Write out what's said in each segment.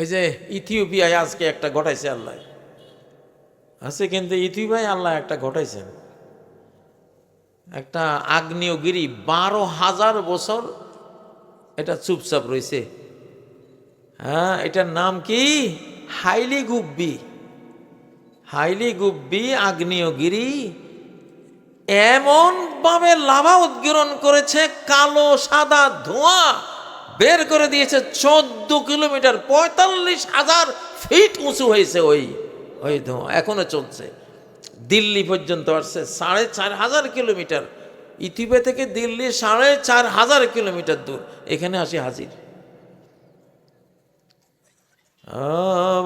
ওই যে ইথিওপিয়ায় আজকে একটা ঘটাইছে আল্লাহ। আছে কিন্তু ইথিওপিয়ায় আল্লাহ একটা ঘটাইছেন। একটা আগ্নেয়গিরি বারো হাজার বছর এটা চুপচাপ রয়েছে হ্যাঁ এটার নাম কি? হাইলি গুব্বি। হাইলি গুব্বি আগ্নেয়গিরি এমনভাবে লাভা উদ্গীরণ করেছে কালো সাদা ধোঁয়া। বের করে দিয়েছে চোদ্দ কিলোমিটার, পঁয়তাল্লিশ হাজার ফিট উঁচু হয়েছে ওই ওই ধোঁয়া, এখনও চলছে। দিল্লি পর্যন্ত আসছে সাড়ে চার হাজার কিলোমিটার। ইথিওপিয়া থেকে দিল্লি সাড়ে চার হাজার কিলোমিটার দূর। এখানে আসি হাজির।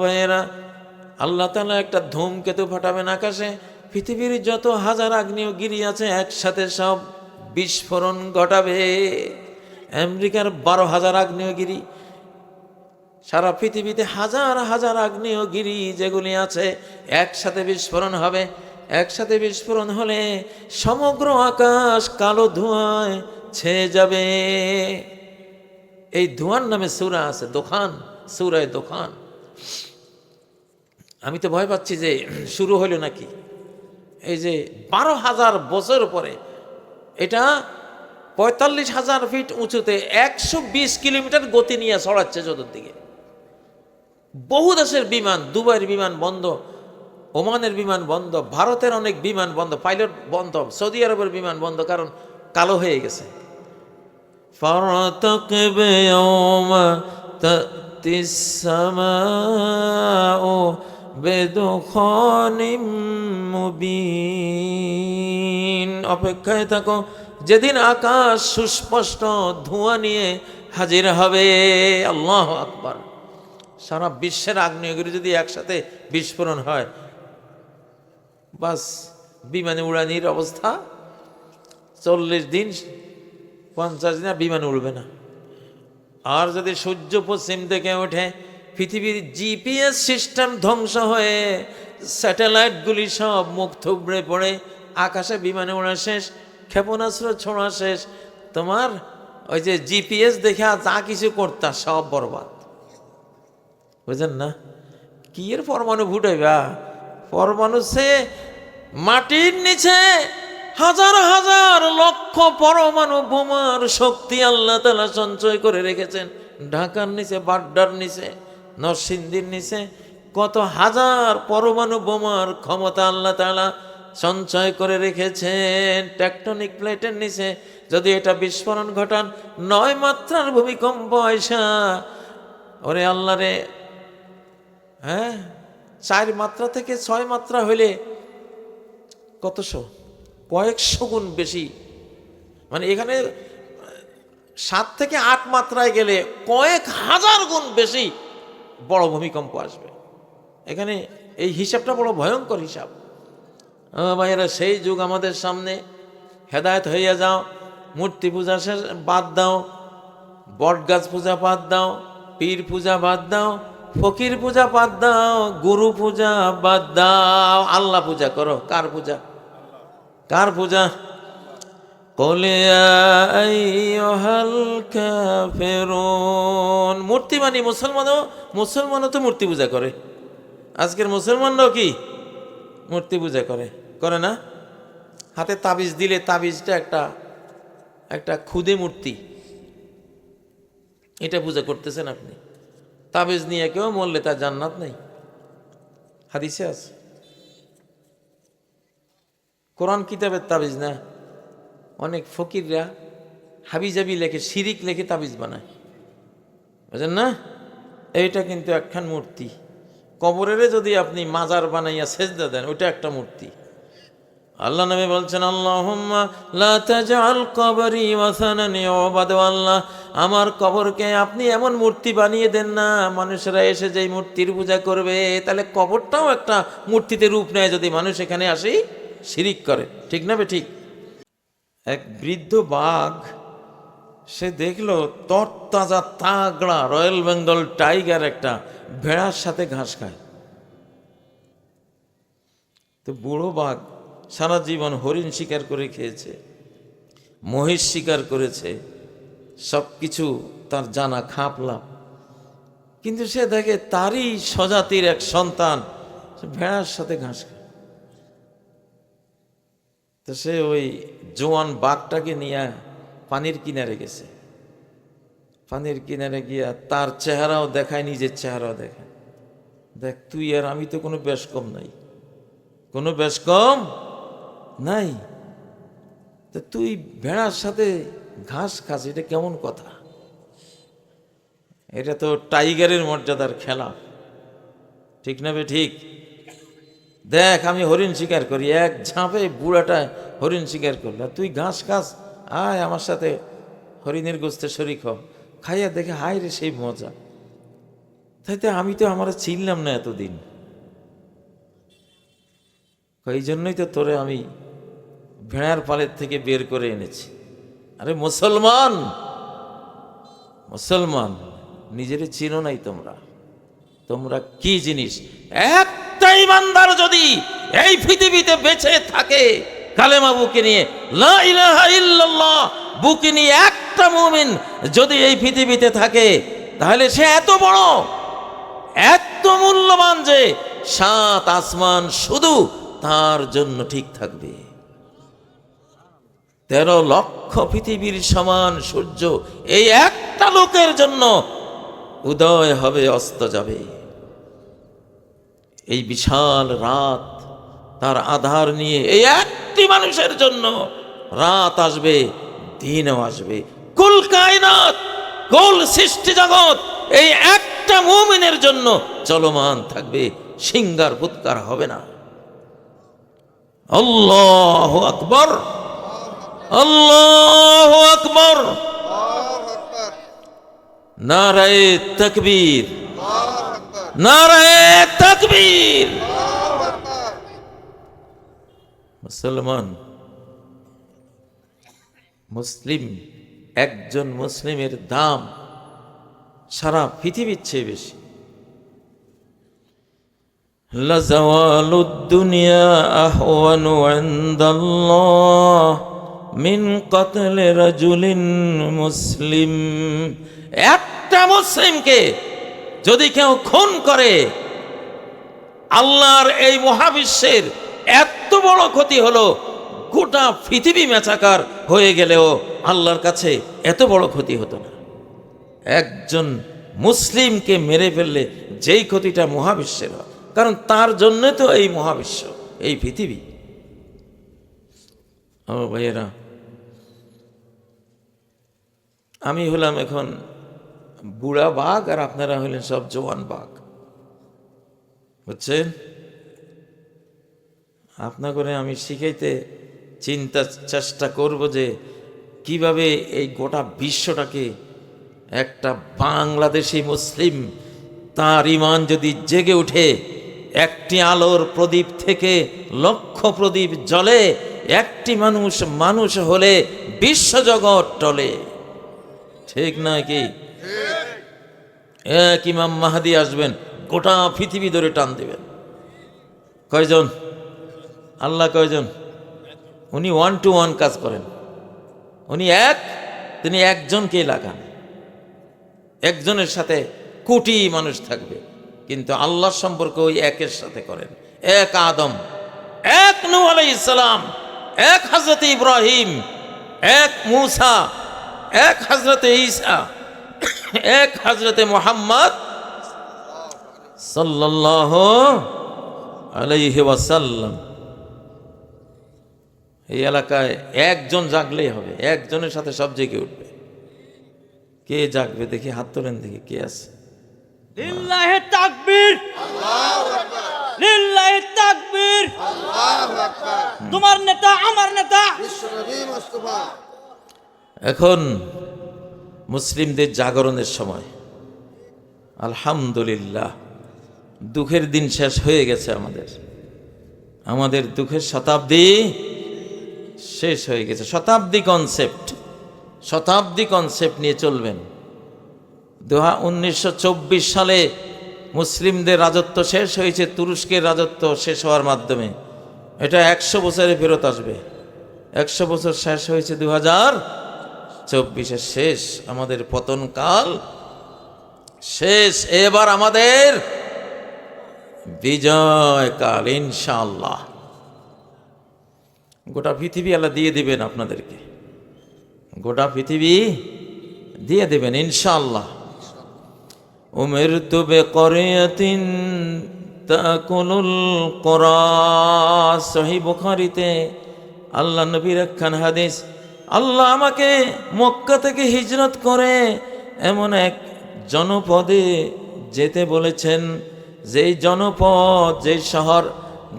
ভাইয়েরা, আল্লাহ তালা একটা ধূমকেতু ফাটাবেন আকাশে। পৃথিবীর যত হাজার আগ্নেয়গিরি আছে, একসাথে সব বিস্ফোরণ ঘটাবে। আমেরিকার বারো হাজার আগ্নেয়গিরি, সারা পৃথিবীতে হাজার হাজার আগ্নেয়গিরি যেগুলি আছে, একসাথে বিস্ফোরণ হবে। একসাথে বিস্ফোরণ হলে সমগ্র আকাশ কালো ধোঁয়ায় ছেয়ে যাবে। এই ধোঁয়ার নামে সুরা আছে দোকান সুরায় দোকান আমি তো ভয় পাচ্ছি যে শুরু হলো নাকি। এই যে বারো হাজার বছর পরে, এটা পঁয়তাল্লিশ হাজার ফিট উঁচুতে একশো বিশ কিলোমিটার গতি নিয়ে ছড়াচ্ছে চতুর্দিকে। বহু দেশের বিমান, দুবাইয়ের বিমান বন্ধ, ওমানের বিমান বন্ধ, ভারতের অনেক বিমান বন্ধ, পাইলট বন্ধ, সৌদি আরবের বিমান বন্ধ, কারণ কালো হয়ে গেছে। অপেক্ষায় থাকো। যেদিন আকাশ সুস্পষ্ট ধোঁয়া নিয়ে হাজির হবে, আল্লাহ আকবার। সারা বিশ্বের আগ্নেয়গিরি যদি একসাথে বিস্ফোরণ হয়, বাস বিমানে উড়ানির অবস্থা। চল্লিশ দিন, পঞ্চাশ দিন বিমান উড়বে না। আর যদি সূর্য পশ্চিম থেকে ওঠে, পৃথিবীর জিপিএস সিস্টেম ধ্বংস হয়ে স্যাটেলাইটগুলি সব মুখ থুবড়ে পড়ে, আকাশে বিমানে ওড়া শেষ ক্ষেপণাস্ত্র ছোঁড়া শেষ। তোমার ওই যে জিপিএস দেখে যা কিছু করতা সব বরবাদ। বুঝলেন না? কি এর পরমাণু ফুটাইবা পরমাণু সে মাটির নিচে হাজার হাজার লক্ষ পরমাণু বোমার শক্তি আল্লাহ তালা সঞ্চয় করে রেখেছেন। ঢাকার নিচে, বাড্ডার নিচে, নরসিংদীর নিচে। কত হাজার পরমাণু বোমার ক্ষমতা আল্লাহ তালা সঞ্চয় করে রেখেছেন। টেকটনিক প্লেটের নিচে। যদি এটা বিস্ফোরণ ঘটান, নয় মাত্রার ভূমিকম্প আয়সা ওরে আল্লাহ রে। হ্যাঁ? চার মাত্রা থেকে ছয় মাত্রা হইলে কতশো কয়েকশো গুণ বেশি। মানে এখানে সাত থেকে আট মাত্রায় গেলে কয়েক হাজার গুণ বেশি বড় ভূমিকম্প আসবে। এখানে এই হিসাবটা বড় ভয়ঙ্কর হিসাব। ভাইয়েরা, সেই যুগ আমাদের সামনে হেদায়ত হইয়া যাও, মূর্তি পূজা শেষ বাদ দাও, বটগাছ পূজা বাদ দাও, পীর পূজা বাদ দাও, ফকির পূজা বাদ দাও, গুরু পূজা বাদ দাও, আল্লাহ পূজা করো, কার পূজা? কার পূজা? কাফিরুন। মূর্তি মানে মুসলমানও মুসলমানও তো মূর্তি পূজা করে। আজকের মুসলমানরাও কি? মূর্তি পূজা করে। করে না? হাতে তাবিজ দিলে তাবিজটা একটা একটা খুদে মূর্তি। এটা পূজা করতেছেন আপনি। তাবিজ নিয়ে কেউ মরলে তার জান্নাত নেই। হাদিসে আছে। কোরআন কিতাবের তাবিজ না? অনেক ফকিররা হাবিজাবি লেখে, শিরিক লেখে তাবিজ বানায়। বুঝেন না? এইটা কিন্তু একখান মূর্তি। কবরের যদি আপনি মাজার বানাইয়া সেজদা দেন, ওইটা একটা মূর্তি। আল্লাহ নবী বলছেন, আল্লাহুম্মা লা কবরি ইউবাদ আল্লাহ, আমার কবরকে আপনি এমন মূর্তি বানিয়ে দেন না, মানুষেরা এসে যেই মূর্তির পূজা করবে, তাহলে কবরটাও একটা মূর্তিতে রূপ নেয় যদি মানুষ এখানে আসি শিরিক করে। ঠিক না বে ঠিক? এক বৃদ্ধ বাঘ, সে দেখল তরতাজা তাগড়া রয়্যাল বেঙ্গল টাইগার একটা ভেড়ার সাথে ঘাস খায়। তো বুড়ো বাঘ সারা জীবন হরিণ শিকার করে খেয়েছে, মহিষ শিকার করেছে, সব কিছু তার জানা খাপলাম। কিন্তু সে দেখে তারই স্বজাতির এক সন্তান ভেড়ার সাথে ঘাস খায়। তো সে ওই জোয়ান বাঘটাকে নিয়ে পানির কিনারে গেছে। পানির কিনারে গিয়া তার চেহারাও দেখায়, নিজের চেহারাও দেখায়। দেখ, তুই আর আমি তো কোনো বেশ কম নাই। কোনো বেশ কম নাই। তা তুই ভেড়ার সাথে ঘাস খাস, এটা কেমন কথা? এটা তো টাইগারের মর্যাদার খেলা। ঠিক না ঠিক? দেখ, আমি হরিণ শিকার করি। এক ঝাঁপে বুড়াটা হরিণ শিকার করল। তুই ঘাস খাস? আয়, আমার সাথে হরিণের গোস্তে শরিক হ। খাইয়া দেখে, হায় রে, সেই মজা। তাই তো আমি তো আমার চিনলাম না এতদিন। এই জন্যই তো তোরে আমি ভেড়ার পালের থেকে বের করে এনেছি। আরে মুসলমান! মুসলমান, নিজের চিনো নাই তোমরা। তোমরা কি জিনিস? একটা ইমানদার যদি এই পৃথিবীতে বেঁচে থাকে, কালেমা বুকে নিয়ে বুকে নিয়ে একটা মুমিন যদি এই পৃথিবীতে থাকে, তাহলে সে এত বড়, এত মূল্যবান যে সাত আসমান শুধু তার জন্য ঠিক থাকবে। তেরো লক্ষ পৃথিবীর সমান সূর্য। এই একটা লোকের জন্য উদয় হবে, অস্ত যাবে। এই বিশাল রাত তার আধার নিয়ে এই একটি মানুষের জন্য রাত আসবে, দিনও আসবে। কুল কায়নাত, কুল সৃষ্টি জগৎ, এই একটা মুমিনের জন্য চলমান থাকবে, সিঙ্গার ফুৎকার হবে না। আল্লাহ আকবর। আল্লাহ আকবর নারায় তকবীর নারায় তকবীর মুসলমান মুসলিম একজন মুসলিমের দাম সারা পৃথিবীর চেয়ে বেশি لزوال الدنيا أهون عند الله মিন কতলে রজুলিন মুসলিম। একটা মুসলিমকে যদি কেউ খুন করে, আল্লাহর এই মহাবিশ্বের এত বড় ক্ষতি হলো, গোটা পৃথিবী মেচাকার হয়ে গেলেও আল্লাহর কাছে এত বড় ক্ষতি হতো না। একজন মুসলিমকে মেরে ফেললে যেই ক্ষতিটা মহাবিশ্বের হয়, কারণ তার জন্যে তো এই মহাবিশ্ব, এই পৃথিবী। ও ভাইয়েরা আমি হলাম এখন বুড়া বাঘ আর আপনারা হলেন সব জোয়ান বাঘ। বুঝছেন? আপনা করে আমি শিখাইতে চিন্তা, চেষ্টা করব যে কীভাবে এই গোটা বিশ্বটাকে একটা বাংলাদেশি মুসলিম তার ইমান যদি জেগে ওঠে, একটি আলোর প্রদীপ থেকে লক্ষ প্রদীপ জ্বলে, একটি মানুষ মানুষ হলে বিশ্বজগৎ টলে। ঠিক নয় কি? এক ইমাম মাহাদি আসবেন, গোটা পৃথিবী ধরে টান দেবেন। কয়জন? আল্লাহ কয়জন? উনি ওয়ান টু ওয়ান কাজ করেন। উনি এক, তিনি একজনকে লাগান। একজনের সাথে কোটি মানুষ থাকবে, কিন্তু আল্লাহ সম্পর্ক ওই একের সাথে করেন। এক আদম, এক নূ আলাই ইসলাম এক হজরত ইব্রাহিম, এক মুসা এক হজরত ঈসা এক হজরতে মোহাম্মদ সাল্লাহ আলাইহি ওয়াসাল্লাম। এই এলাকায় একজন জাগলেই হবে একজনের সাথে সব জেগে উঠবে। কে জাগবে দেখি হাত তোলেন দেখি কে আছে? লিল্লাহি তাকবীর। লিল্লাহি তাকবীর। তোমার নেতা আমার নেতা। বিশ্বনবী মুস্তফা। এখন মুসলিমদের জাগরণের সময়। আলহামদুলিল্লাহ, দুঃখের দিন শেষ হয়ে গেছে আমাদের। আমাদের দুঃখের শতাব্দী শেষ হয়ে গেছে। শতাব্দী কনসেপ্ট শতাব্দী কনসেপ্ট নিয়ে চলবেন। উনিশশো সালে মুসলিমদের রাজত্ব শেষ হয়েছে, তুরস্কের রাজত্ব শেষ হওয়ার মাধ্যমে। এটা একশো বছরে ফেরত আসবে। একশো বছর শেষ হয়েছে দু হাজার চব্বিশের শেষ, আমাদের পতনকাল শেষ। এবার আমাদের বিজয় কাল ইনশাল্লাহ গোটা পৃথিবী আল্লাহ দিয়ে দিবেন আপনাদেরকে। গোটা পৃথিবী দিয়ে দেবেন ইনশাল্লাহ উমের তুবে করিয়াতিন তাকুলুল কোরা সহি বুখারিতে আল্লাহ নবীর একখান হাদিস আল্লাহ আমাকে মক্কা থেকে হিজরত করে এমন এক জনপদে যেতে বলেছেন, যেই জনপদ যে শহর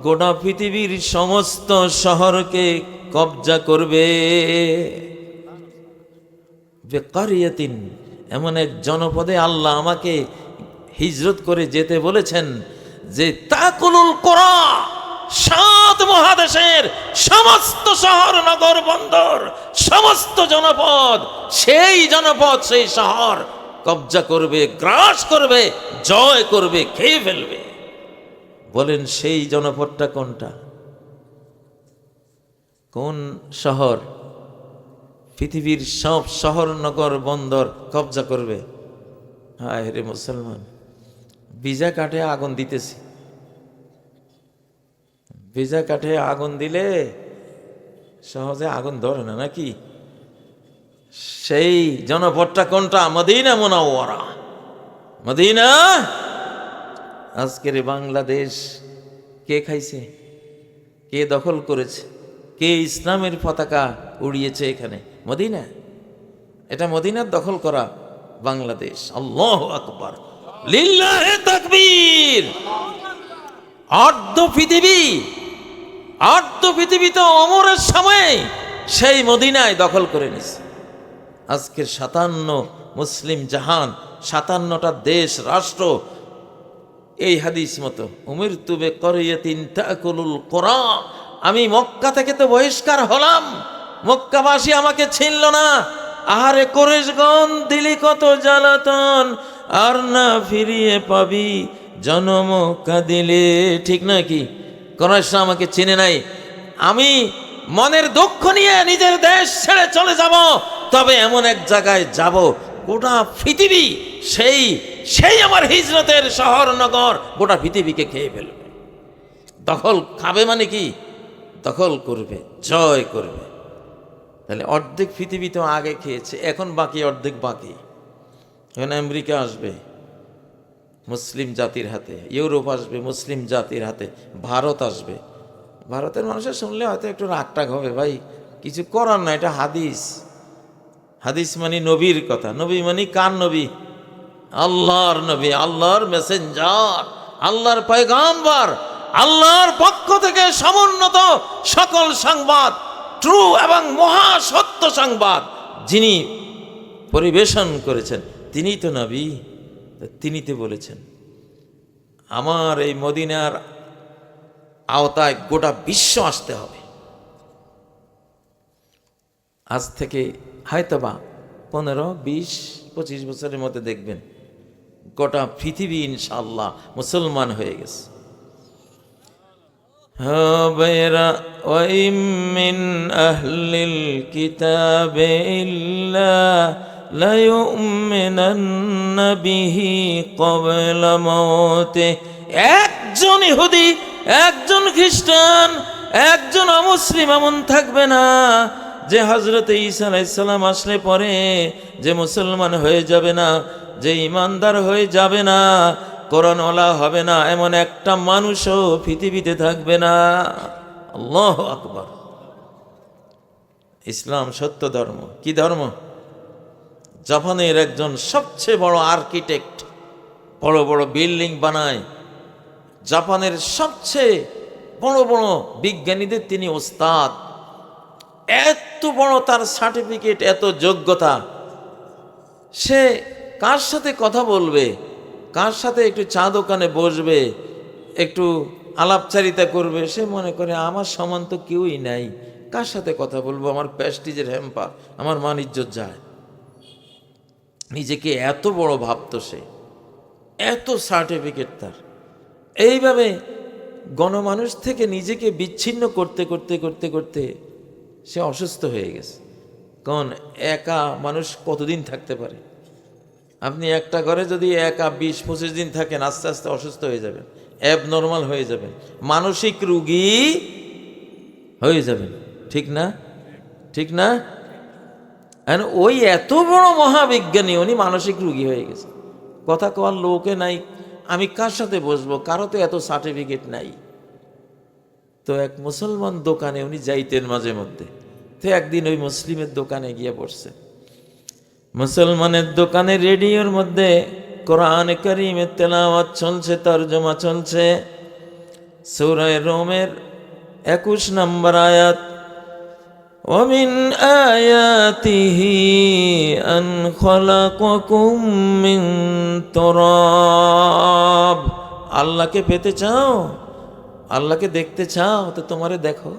গোটা পৃথিবীর সমস্ত শহরকে কবজা করবে। বেকারিয়াতিন, এমন এক জনপদে আল্লাহ আমাকে হিজরত করে যেতে বলেছেন, যে তাকুলুল কোরা সাত মহাদেশের সমস্ত শহর, নগর, বন্দর, সমস্ত জনপদ, সেই জনপদ, সেই শহর কবজা করবে, গ্রাস করবে, জয় করবে, খেয়ে ফেলবে। বলেন, সেই জনপদটা কোনটা? কোন শহর? পৃথিবীর সব শহর, নগর, বন্দর কবজা করবে? হায় রে মুসলমান, ভিজা কাঠে আগুন দিতেছি। ভিজা কাঠে আগুন দিলে সহজে আগুন ধরে না, নাকি? সেই জনপদটা কোনটা? Medina Munawwara. মদিনা? আজকের বাংলাদেশ কে খাইছে? কে দখল করেছে? কে ইসলামের পতাকা উড়িয়েছে এখানে? মদিনা? এটা মদিনার দখল করা বাংলাদেশ। আল্লাহ আকবর। তাকবীর। অর্ধ পৃথিবী। পৃথিবী তো অমরের সময় সেই মদিনায় দখল করে নিছে। আজকের সাতান্ন মুসলিম জাহান, সাতান্নটা দেশ, রাষ্ট্র, এই হাদিস মতো, উমির তুবে করিয়াতিন তাকুলুল কোরআ আমি মক্কা থেকে তো বহিষ্কার হলাম, মক্কাবাসী আমাকে ছিনল না, আহারে কোরেশগণ দিলি কত জ্বালাতন, আর না ফিরিয়ে পাবি জনম দিলে ঠিক নাকি কোরআশ আমাকে চিনে নাই। আমি মনের দুঃখ নিয়ে নিজের দেশ ছেড়ে চলে যাব, তবে এমন এক জায়গায় যাব, গোটা পৃথিবী সেই সেই আমার হিজরতের শহর, নগর, গোটা পৃথিবীকে খেয়ে ফেলবে। দখল খাবে মানে কি? দখল করবে, জয় করবে। তাহলে অর্ধেক পৃথিবী তো আগে খেয়েছে, এখন বাকি, অর্ধেক বাকি। এখন আমেরিকা আসবে মুসলিম জাতির হাতে, ইউরোপ আসবে, মুসলিম জাতির হাতে, ভারত আসবে। ভারতের মানুষের শুনলে হয়তো একটু রাগটাগ হবে, ভাই, কিছু করার না এটা হাদিস। হাদিস মানে নবীর কথা। নবী মানে কার নবী? আল্লাহর নবী, আল্লাহর মেসেঞ্জার আল্লাহর পয়গাম্বার, আল্লাহর পক্ষ থেকে সমুন্নত সকল সংবাদ ট্রু এবং মহা সত্য সংবাদ যিনি পরিবেশন করেছেন তিনিই তো নবী। তিনি তো বলেছেন আমার এই মদিনার আওতায় গোটা বিশ্ব আসতে হবে আজ থেকে হয়তোবা পনেরো বিশ পঁচিশ বছরের মধ্যে দেখবেন গোটা পৃথিবী ইনশাল্লাহ মুসলমান হয়ে গেছে هابيرا وإن من أهل الكتاب إلا ليؤمنن به قبل موته একজন ইহুদি একজন খ্রিস্টান একজন অমুসলিম এমন থাকবে না যে হজরত ঈসা আলাইসাল্লাম আসলে পরে যে মুসলমান হয়ে যাবে না যে ইমানদার হয়ে যাবে না কোরআনওয়ালা হবে না এমন একটা মানুষও পৃথিবীতে থাকবে না আল্লাহ আকবর ইসলাম সত্য ধর্ম কি ধর্ম জাপানের একজন সবচেয়ে বড় আর্কিটেক্ট, বড় বড় বিল্ডিং বানায়। জাপানের সবচেয়ে বড় বড় বিজ্ঞানীদের তিনি ওস্তাদ। এত বড় তার সার্টিফিকেট, এত যোগ্যতা। সে কার সাথে কথা বলবে? কার সাথে একটু চা দোকানে বসবে? একটু আলাপচারিতা করবে? সে মনে করে, আমার সমান তো কেউই নাই। কার সাথে কথা বলব? আমার প্যাস্টিজের হ্যাম্পার, আমার মান ইজ্জত যায়। নিজেকে এত বড় ভাবতো সে, এত সার্টিফিকেট তার। এইভাবে গণমানুষ থেকে নিজেকে বিচ্ছিন্ন করতে করতে করতে করতে সে অসুস্থ হয়ে গেছে। কারণ একা মানুষ কতদিন থাকতে পারে? আপনি একটা ঘরে যদি একা বিশ, পঁচিশ দিন থাকেন, আস্তে আস্তে অসুস্থ হয়ে যাবেন অ্যাব নর্মাল হয়ে যাবেন, মানসিক রুগী হয়ে যাবেন। ঠিক না? ঠিক না? ওই এত বড় মহাবিজ্ঞানী, উনি মানসিক রুগী হয়ে গেছে। কথা কওয়ার লোকে নাই। আমি কার সাথে বসবো? কারও তো এত সার্টিফিকেট নাই। তো এক মুসলমান দোকানে উনি যাইতেন মাঝে মধ্যে। তো একদিন ওই মুসলিমের দোকানে গিয়ে পড়ছে মুসলমানের দোকানে রেডিওর মধ্যে কোরআন করিমের তেলাওয়াত চলছে, তর্জমা চলছে। সূরায়ে রোমের একুশ নম্বর আয়াত। ومن آياته أن خلقكم من تراب আল্লাহকে পেতে চাও আল্লাহকে দেখতে চাও তো তোমারে দেখো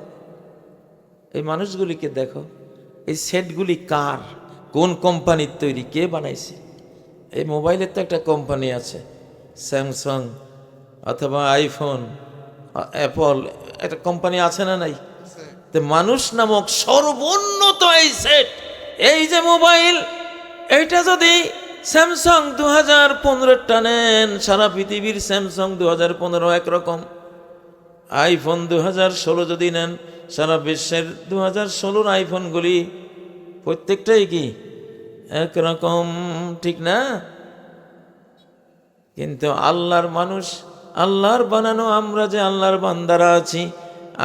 এই মানুষগুলিকে দেখো এই সেটগুলি কার কোন কোম্পানির তৈরি কে বানাইছে এই মোবাইলের তো একটা কোম্পানি আছে স্যামসাং অথবা আইফোন অ্যাপল একটা কোম্পানি আছে না নাই তো মানুষ নামক সর্বোন্নত এই সেট এই যে মোবাইল, এইটা যদি স্যামসাং দু হাজার পনেরোটা নেন সারা পৃথিবীর স্যামসাং দু হাজার পনেরো একরকম আইফোন দু হাজার ষোলো যদি নেন, সারা বিশ্বের দু হাজার ষোলোর আইফোনগুলি প্রত্যেকটাই কি একরকম ঠিক না? কিন্তু আল্লাহর মানুষ, আল্লাহর বানানো আমরা যে আল্লাহর বান্দারা আছি,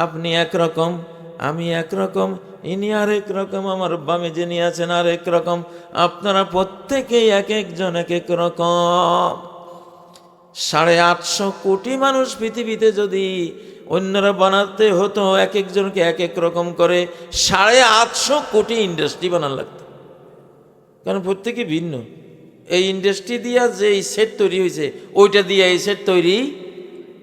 আপনি একরকম আমি একরকম ইনি আর এক রকম, আমার বামে যিনি আছেন আর এক রকম। আপনারা প্রত্যেকেই এক একজন, এক এক রকম। সাড়ে আটশো কোটি মানুষ পৃথিবীতে যদি অন্যরা বানাতে হতো, এক একজনকে এক এক রকম করে সাড়ে আটশো কোটি ইন্ডাস্ট্রি বানান লাগত। কারণ প্রত্যেকে ভিন্ন। এই ইন্ডাস্ট্রি দিয়া যে এই সেট তৈরি হয়েছে, ওইটা দিয়ে এই সেট তৈরি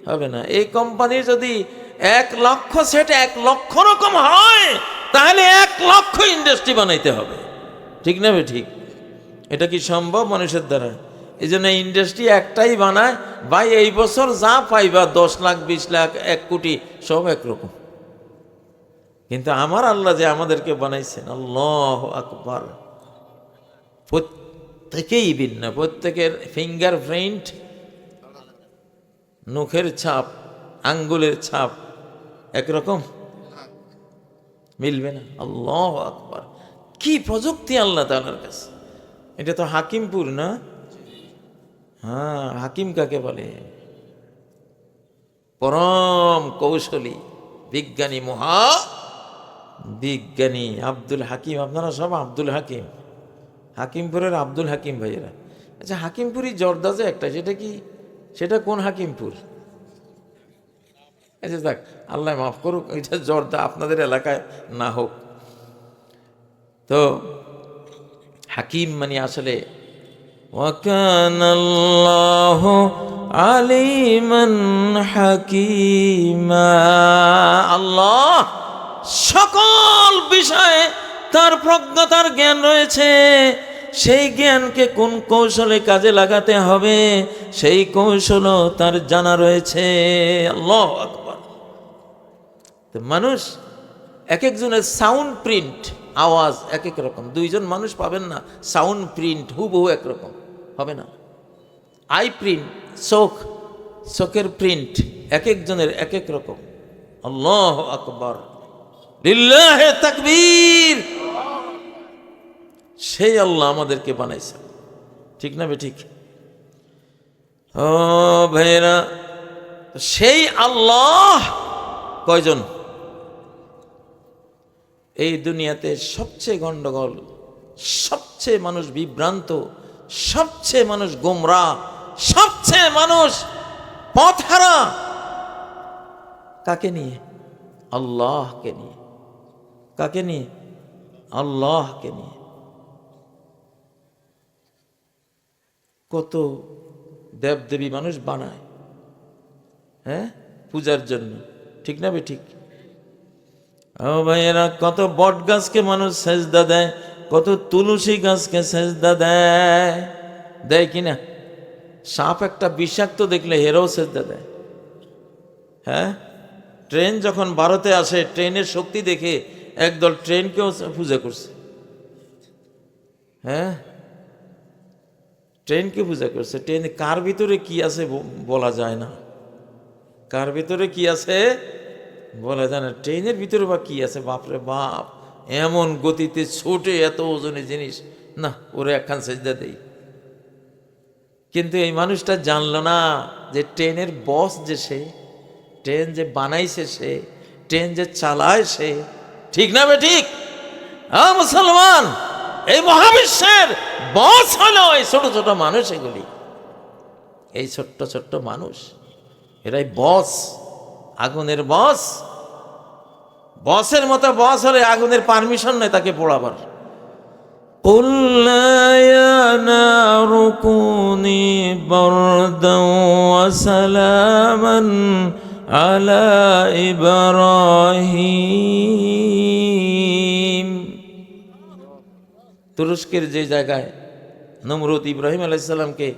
হবে না। এই কোম্পানির যদি এক লক্ষ সেট এক লক্ষ রকম হয়, তাহলে এক লক্ষ ইন্ডাস্ট্রি বানাইতে হবে। ঠিক না ঠিক? এটা কি সম্ভব মানুষের দ্বারা? এই জন্য ইন্ডাস্ট্রি একটাই বানায়, ভাই, এই বছর যা পাইবা, দশ লাখ, বিশ লাখ, এক কোটি, সব একরকম। কিন্তু আমার আল্লাহ যে আমাদেরকে বানাইছেন, আল্লাহ আকবার। প্রত্যেকেই ভিন্ন, প্রত্যেকের ফিঙ্গার প্রিন্ট নখের ছাপ, আঙ্গুলের ছাপ একরকম মিলবে না। আল্লাহ আকবার। কি প্রযুক্তি আল্লাহ তালার কাছে। এটা তো হাকিমপুর না? হ্যাঁ হাকিম কাকে বলে? পরম কৌশলী, বিজ্ঞানী, মহা বিজ্ঞানী আব্দুল হাকিম। আপনারা সব আব্দুল হাকিম। হাকিমপুরের আব্দুল হাকিম ভাইয়েরা। আচ্ছা হাকিমপুরি জর্দা যে একটা, সেটা কি? সেটা কোন হাকিমপুর? আচ্ছা, এসে থাক আল্লাহ মাফ করুক, এটা জ্বরটা আপনাদের এলাকায় না হোক। তো, হাকিম মানে আসলে ওয়াকানাল্লাহ আলিমান হাকিমা। আল্লাহ সকল বিষয়ে তার প্রজ্ঞতার জ্ঞান রয়েছে। সেই জ্ঞানকে কোন কৌশলে কাজে লাগাতে হবে? সেই কৌশলও তার জানা রয়েছে। আল্লাহ তো মানুষ এক একজনের সাউন্ড প্রিন্ট আওয়াজ এক এক রকম। দুইজন মানুষ পাবেন না সাউন্ড প্রিন্ট হুবহু একরকম হবে না। আই প্রিন্ট চোখ, চোখের প্রিন্ট এক একজনের এক এক রকম। আল্লাহ আকবর। লিল্লাহে তাকবীর। সেই আল্লাহ আমাদেরকে বানাইছে। ঠিক না ঠিক ও ভাইরা সেই আল্লাহ কয়জন? এই দুনিয়াতে সবচেয়ে গন্ডগোল, সবচেয়ে মানুষ বিভ্রান্ত, সবচেয়ে মানুষ গোমরা, সবচেয়ে মানুষ পথহারা। কাকে নিয়ে? আল্লাহকে নিয়ে। কাকে নিয়ে? আল্লাহকে নিয়ে। কত দেবদেবী মানুষ বানায় হ্যাঁ? পূজার জন্য। ঠিক না বে ঠিক? ও ভাইয়েরা, কত বট গাছকে মানুষ সেজদা দেয়, কত তুলসী গাছকে সেজদা দেয়। দেয় কি না? সাপ একটা বিষাক্ত দেখলে হেরাও সেজদা দেয়। হ্যাঁ? ট্রেন যখন ভারতে আসে, ট্রেনের শক্তি দেখে একদল ট্রেনকেও পূজা করছে। হ্যাঁ? ট্রেনকে পূজা করছে। ট্রেন কার ভিতরে কি আছে বলা যায় না। কার ভিতরে কি আছে? বলা যায় না ট্রেনের ভিতরে বা কি আছে? বাপরে বাপ, এমন গতিতে ছোটে এত ওজনের জিনিস। না, ওরে একখান সেজদা দেই। কিন্তু এই মানুষটা জানলো না যে ট্রেনের বস যে সে, ট্রেন যে বানাইছে সে, ট্রেন যে চালায় সে, ঠিক না বে ঠিক? হ্যাঁ মুসলমান, এই মহাবিশ্বের বস হলো এই ছোট ছোট মানুষ এগুলি। এই ছোট্ট ছোট্ট মানুষ, এরাই বস। আগুনের বস। বসের মতো বস হলে আগুনের পারমিশন নেই তাকে পোড়াবার। রুকুনি বরদামান আলা তুরস্কের যে জায়গায় নমরুদ ইব্রাহিম আলাইসাল্লামকে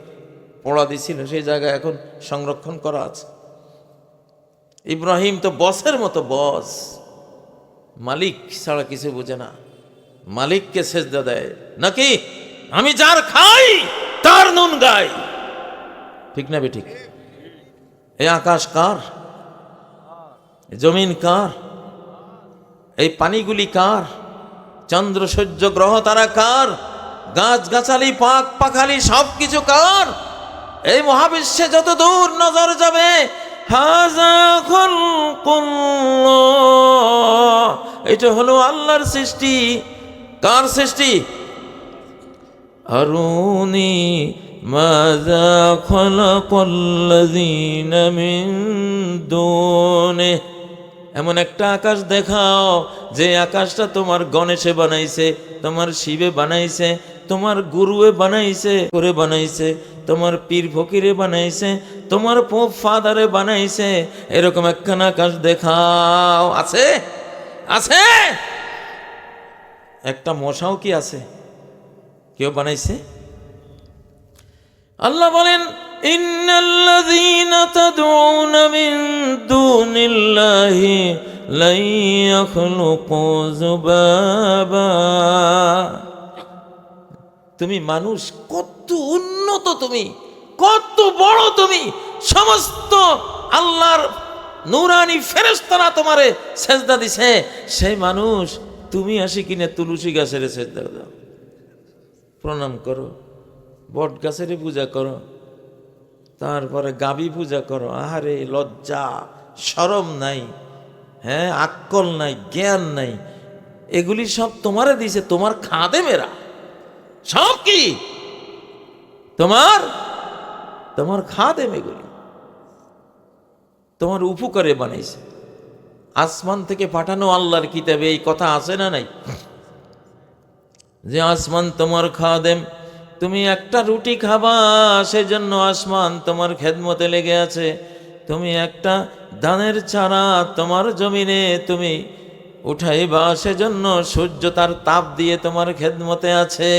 পোড়া দিছিল সেই জায়গায় এখন সংরক্ষণ করা আছে। ইব্রাহিম তো বসের মতো বস। মালিক ছাড়া কিছু বোঝে না। মালিককে সেজদা দেয়, নাকি? আমি যার খাই, তার নুন গাই। ঠিক না বে ঠিক এই আকাশ কার? জমিন কার? এই পানিগুলি কার? চন্দ্র সূর্য গ্রহ তারা কার? গাছ গাছালি পাক পাখালি সব কিছু কার? এই মহাবিশ্বে যত দূর নজর যাবে হাজা এটা হলো আল্লাহর সৃষ্টি। কার সৃষ্টি? অরুণি মাযা খলাকাল্লাযীনা মিন এমন একটা আকাশ দেখাও, যে আকাশটা তোমার গণেশে বানাইছে, তোমার শিবে বানাইছে, তোমার গুরুয়ে বানাইছে, করে বানাইছে। তোমার পীর ফকিরে বানাইছে, তোমার পোপ ফাদারে বানাইছে, এরকম একখান আকাশ দেখাও। আছে? আছে? একটা মশাও কি আছে? কেউ বানাইছে? আল্লাহ বলেন তুমি মানুষ কত উন্নত তুমি, কত বড় তুমি, সমস্ত আল্লাহর নুরানি ফেরেশতারা তোমারে সেজদা দিছে। সেই মানুষ তুমি আসি কিনে তুলসী গাছের সেজদা দাও। প্রণাম করো, বট গাছের পূজা করো, তারপরে গাবি পূজা করো। আহারে, লজ্জা সরম নাই হ্যাঁ আক্কল নাই, জ্ঞান নাই। এগুলি সব তোমারে দিছে, তোমার খাঁদে মেরা সব কি? তোমার তোমার খাদেম এগুলি তোমার উপকারে বানাইছে। আসমান থেকে পাঠানো আল্লাহর কিতাবে এই কথা আছে না নাই? যে আসমান তোমার খাদেম, তুমি একটা রুটি খাবা, সেজন্য আসমান তোমার খেদমতে লেগে আছে। তুমি একটা ধানের চারা তোমার জমিনে তুমি উঠাইবা, সেজন্য সূর্য তার তাপ দিয়ে তোমার খেদমতে আছে।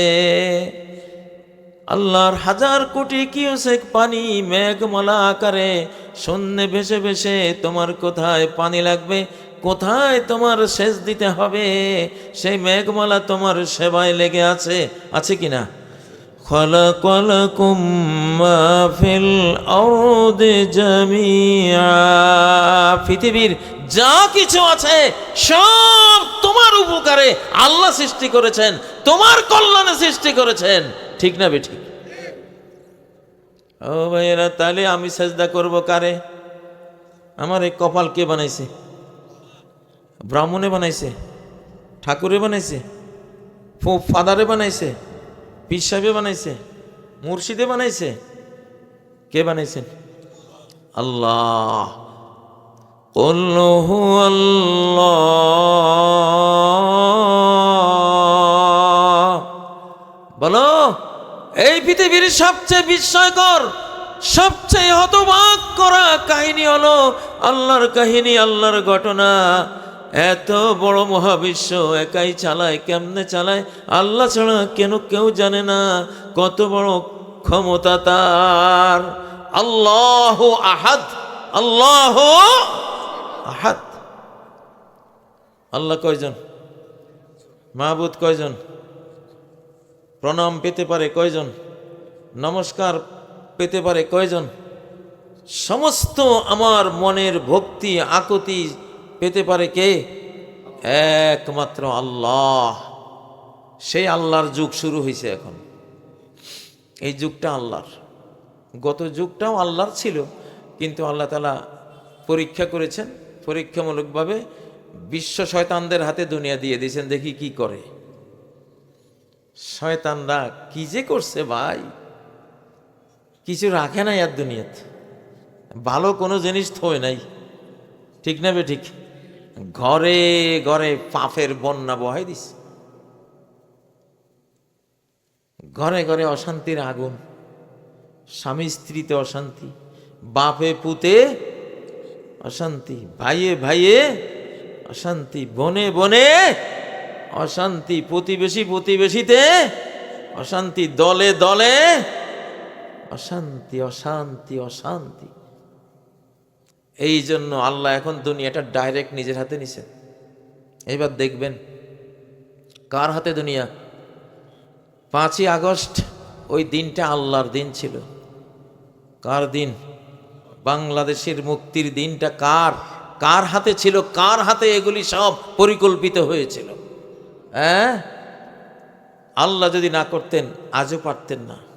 আল্লাহর হাজার কোটি কিউসেক পানি মেঘমালা আকারে শূন্যে ভেসে ভেসে তোমার কোথায় পানি লাগবে, কোথায় তোমার সেচ দিতে হবে, সেই মেঘমালা তোমার সেবায় লেগে আছে আছে মা ফিল আরদি জামিআ। পৃথিবীর যা কিছু আছে, সব তোমার উপকারে আল্লাহ সৃষ্টি করেছেন, তোমার কল্যাণে সৃষ্টি করেছেন। ঠিক না বেঠিক ও ভাইয়েরা তাহলে আমি সেজদা করব কারে আমার এই কপাল কে বানাইছে ব্রাহ্মণে বানাইছে ঠাকুরে বানাইছে ফো- ফাদারে বানাইছে পীর সাহেবে বানাইছে মুর্শিদে বানাইছে কে বানাইছেন আল্লাহ قل هو الله এই পৃথিবীর সবচেয়ে বিস্ময়কর, সবচেয়ে হতবাক করা কাহিনী হলো আল্লাহর কাহিনী, আল্লাহর ঘটনা। এত বড় মহাবিশ্ব একাই চালায়, কেমনে চালায়? আল্লাহ ছাড়া কেন কেউ জানে না কত বড় ক্ষমতা তার। আল্লাহ আহাদ আল্লাহ আহাদ। আল্লাহ কয়জন? মাহবুদ কয়জন? প্রণাম পেতে পারে কয়জন? নমস্কার পেতে পারে কয়জন? সমস্ত আমার মনের ভক্তি আকুতি পেতে পারে কে? একমাত্র আল্লাহ। সেই আল্লাহর যুগ শুরু হয়েছে এখন। এই যুগটা আল্লাহর। গত যুগটাও আল্লাহর ছিল, কিন্তু আল্লাহ তালা পরীক্ষা করেছেন, পরীক্ষামূলকভাবে বিশ্ব শয়তানদের হাতে দুনিয়া দিয়ে দিয়েছেন, দেখি কি করে। শয়তানরা কি যে করছে ভাই? কিছু রাখে নাই আর দুনিয়াতে। ভালো কোনো জিনিস থই নাই। ঠিক না ঠিক? ঘরে ঘরে পাপের বন্যা বহাই দিস ঘরে ঘরে অশান্তির আগুন। স্বামী স্ত্রীতে অশান্তি, বাপে পুতে অশান্তি, ভাইয়ে ভাইয়ে অশান্তি, বনে বনে অশান্তি প্রতিবেশী প্রতিবেশীতে, অশান্তি দলে দলে, অশান্তি অশান্তি অশান্তি। এই জন্য আল্লাহ এখন দুনিয়াটা ডাইরেক্ট নিজের হাতে নিছেন। এবার দেখবেন, কার হাতে দুনিয়া? পাঁচই আগস্ট ওই দিনটা আল্লাহর দিন ছিল। কার দিন? বাংলাদেশের মুক্তির দিনটা কার? কার হাতে ছিল? কার হাতে এগুলি সব পরিকল্পিত হয়েছিল? হ্যাঁ? আল্লাহ যদি না করতেন আজও পারতেন না।